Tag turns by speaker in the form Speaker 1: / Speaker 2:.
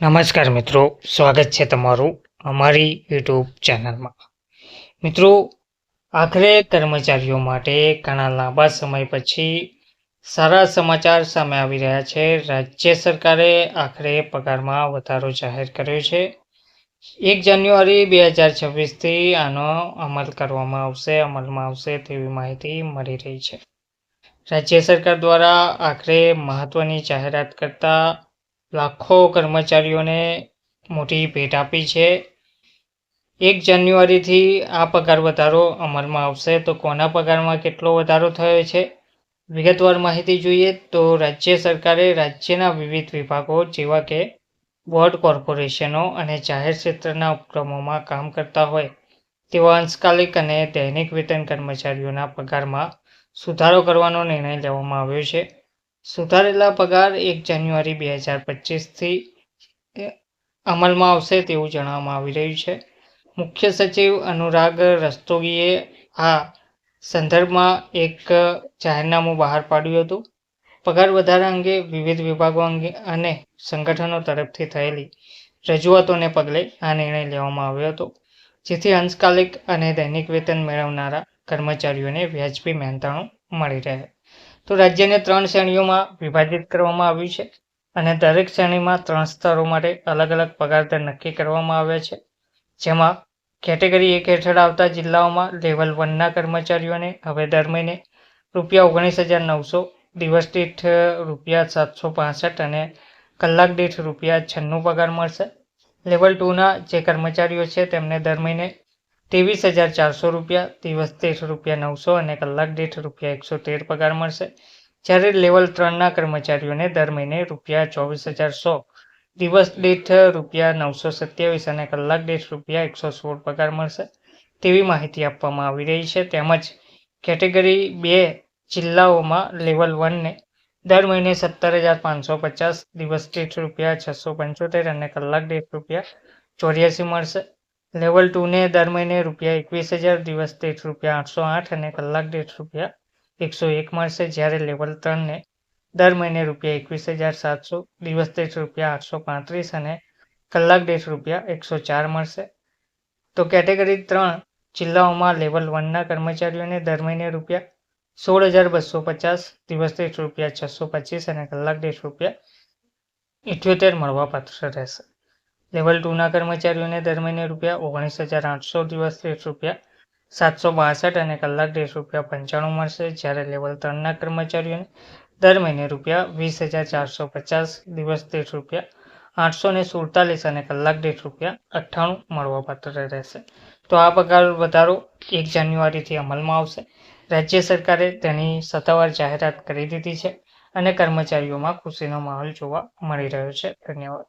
Speaker 1: નમસ્કાર મિત્રો, સ્વાગત છે તમારું અમારી યુટ્યુબ ચેનલમાં. મિત્રો, આખરે કર્મચારીઓ માટે ઘણા લાંબા સમય પછી સારા સમાચાર સામે આવી રહ્યા છે. રાજ્ય સરકારે આખરે પગારમાં વધારો જાહેર કર્યો છે. એક જાન્યુઆરી બે હજાર છવ્વીસથી આનો અમલ કરવામાં આવશે, અમલમાં આવશે તેવી માહિતી મળી રહી છે. રાજ્ય સરકાર દ્વારા આખરે મહત્ત્વની જાહેરાત કરતા લાખો કર્મચારીઓને મોટી ભેટ આપી છે. એક જાન્યુઆરીથી આ પગાર વધારો અમલમાં આવશે. તો કોના પગારમાં કેટલો વધારો થયો છે? વિગતવાર માહિતી જોઈએ તો રાજ્ય સરકારે રાજ્યના વિવિધ વિભાગો જેવા કે બોર્ડ કોર્પોરેશનો અને જાહેર ક્ષેત્રના ઉપક્રમોમાં કામ કરતા હોય તેવા અંશકાલિક અને દૈનિક વેતન કર્મચારીઓના પગારમાં સુધારો કરવાનો નિર્ણય લેવામાં આવ્યો છે. સુધારેલા પગાર એક જાન્યુઆરી બે હજાર પચીસથી અમલમાં આવશે તેવું જણાવવામાં આવી રહ્યું છે. મુખ્ય સચિવ અનુરાગ રસ્તોગીએ આ સંદર્ભમાં એક જાહેરનામું બહાર પાડ્યું હતું. પગાર વધારા અંગે વિવિધ વિભાગો અંગે અને સંગઠનો તરફથી થયેલી રજૂઆતોને પગલે આ નિર્ણય લેવામાં આવ્યો હતો. જેથી અંશકાલિક અને દૈનિક વેતન મેળવનારા કર્મચારીઓને વ્યાજબી મહેનતાણું મળી રહે. તો રાજ્યને ત્રણ શ્રેણીઓમાં વિભાજિત કરવામાં આવ્યું છે અને દરેક શ્રેણીમાં ત્રણ સ્તરો માટે અલગ અલગ પગાર દર નક્કી કરવામાં આવ્યા છે. જેમાં કેટેગરી એક હેઠળ આવતા જિલ્લાઓમાં લેવલ વનના કર્મચારીઓને હવે દર મહિને રૂપિયા ઓગણીસ હજાર નવસો, દિવસ દીઠ રૂપિયા સાતસો પાસઠ અને કલાક દીઠ રૂપિયા છન્નું પગાર મળશે. લેવલ ટુના જે કર્મચારીઓ છે તેમને દર મહિને ત્રેવીસ હજાર ચારસો રૂપિયા, દિવસ દીઠ રૂપિયા નવસો અને કલાક દીઠ રૂપિયા એકસો તેર પગાર મળશે. જ્યારે લેવલ ત્રણના કર્મચારીઓને દર મહિને રૂપિયા ચોવીસ હજાર સો, દિવસ દીઠ રૂપિયા નવસો સત્યાવીસ અને કલાક દીઠ રૂપિયા એકસો સોળ પગાર મળશે. તેવી માહિતી આપવામાં આવી રહી છે. તેમજ કેટેગરી બે જિલ્લાઓમાં લેવલ વનને દર મહિને સત્તર હજાર પાંચસો પચાસ, દિવસ દીઠ રૂપિયા છસો પંચોતેર અને કલાક દીઠ રૂપિયા ચોર્યાસી મળશે. લેવલ ટુને દર મહિને રૂપિયા એકવીસ હજાર, દિવસ દીઠ રૂપિયા આઠસો આઠ અને કલાક દીઠ રૂપિયા એકસો એક મળશે જ્યારે લેવલ ત્રણને દર મહિને રૂપિયા એકવીસ હજાર સાતસો, દિવસ દીઠ રૂપિયા આઠસો પાંત્રીસ અને કલાક દીઠ રૂપિયા એકસો ચાર મળશે. તો કેટેગરી ત્રણ, જિલ્લાઓમાં લેવલ વનના કર્મચારીઓને દર મહિને રૂપિયા સોળ હજાર બસો પચાસ, દિવસ દીઠ રૂપિયા છસો પચીસ અને કલાક દીઠ રૂપિયા ઇઠ્યોતેર મળવાપાત્ર રહેશે. લેવલ ટુના કર્મચારીઓને દર મહિને રૂપિયા ઓગણીસ હજાર આઠસો દિવસ ત્રીસ રૂપિયા સાતસો બાસઠ અને કલાક દીઠ રૂપિયા પંચાણું મળશે. જ્યારે લેવલ ત્રણના કર્મચારીઓને દર મહિને રૂપિયા વીસ હજાર ચારસો પચાસ દિવસ દીઠ રૂપિયા આઠસો ને સુડતાલીસ અને કલાક દીઠ રૂપિયા અઠ્ઠાણું મળવાપાત્ર રહેશે. તો આ પગાર વધારો એક જાન્યુઆરીથી અમલમાં આવશે. રાજ્ય સરકારે તેની સત્તાવાર જાહેરાત કરી દીધી છે અને કર્મચારીઓમાં ખુશીનો માહોલ જોવા મળી રહ્યો છે. ધન્યવાદ.